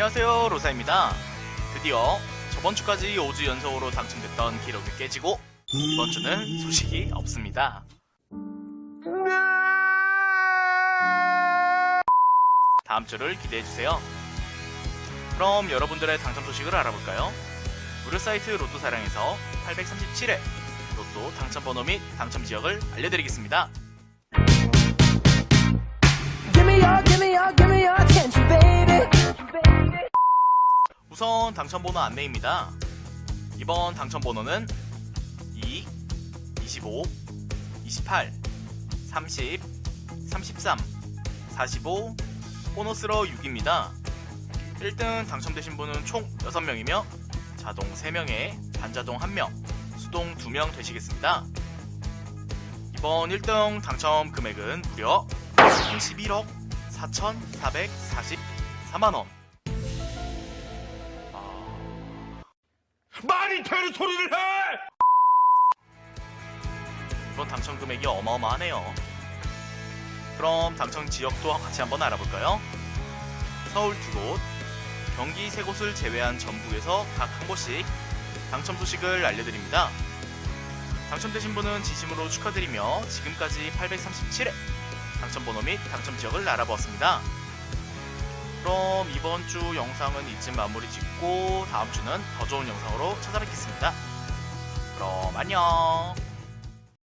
안녕하세요 로사입니다. 드디어 저번 주까지 5주 연속으로 당첨됐던 기록이 깨지고 이번 주는 소식이 없습니다. 다음 주를 기대해주세요. 그럼 여러분들의 당첨 소식을 알아볼까요? 무료 사이트 로또 사랑에서 837회 로또 당첨 번호 및 당첨 지역을 알려드리겠습니다 우선 당첨번호 안내입니다. 이번 당첨번호는 2, 25, 28, 30, 33, 45, 보너스로 6입니다. 1등 당첨되신 분은 총 6명이며 자동 3명에 반자동 1명, 수동 2명 되시겠습니다. 이번 1등 당첨 금액은 무려 31억 4,444만원. 말이 되는 소리를 해! 이번 당첨 금액이 어마어마하네요. 그럼 당첨 지역도 같이 한번 알아볼까요? 서울 두 곳, 경기 세 곳을 제외한 전국에서 각 한 곳씩 당첨 소식을 알려드립니다. 당첨되신 분은 진심으로 축하드리며 지금까지 837회 당첨 번호 및 당첨 지역을 알아보았습니다. 그럼 이번 주 영상은 이쯤 마무리 짓고 다음 주는 더 좋은 영상으로 찾아뵙겠습니다. 그럼 안녕!